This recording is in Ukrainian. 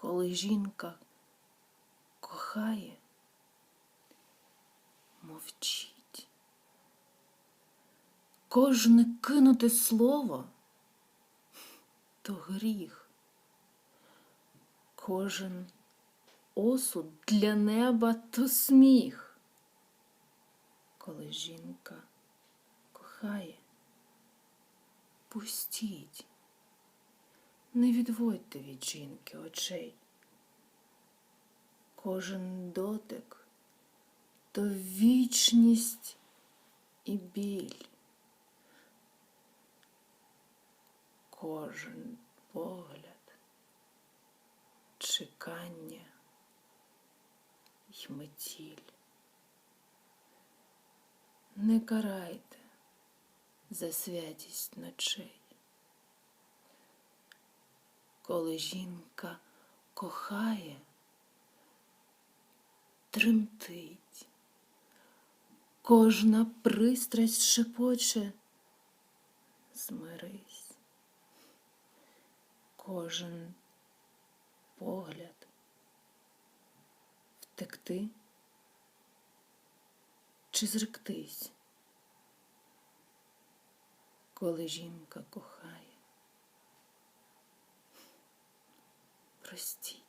коли жінка кохає, мовчить. Кожне кинуте слово то гріх. Кожен осуд для неба то сміх. Коли жінка кохає, пустіть, не відводьте від жінки очей. Кожен дотик то вічність і біль. Кожен погляд, чекання й метіль. Не карайте за святість ночей. Коли жінка кохає, тремтить, кожна пристрасть шепоче, змирись, кожен погляд втекти чи зректись, коли жінка кохає. Простіть.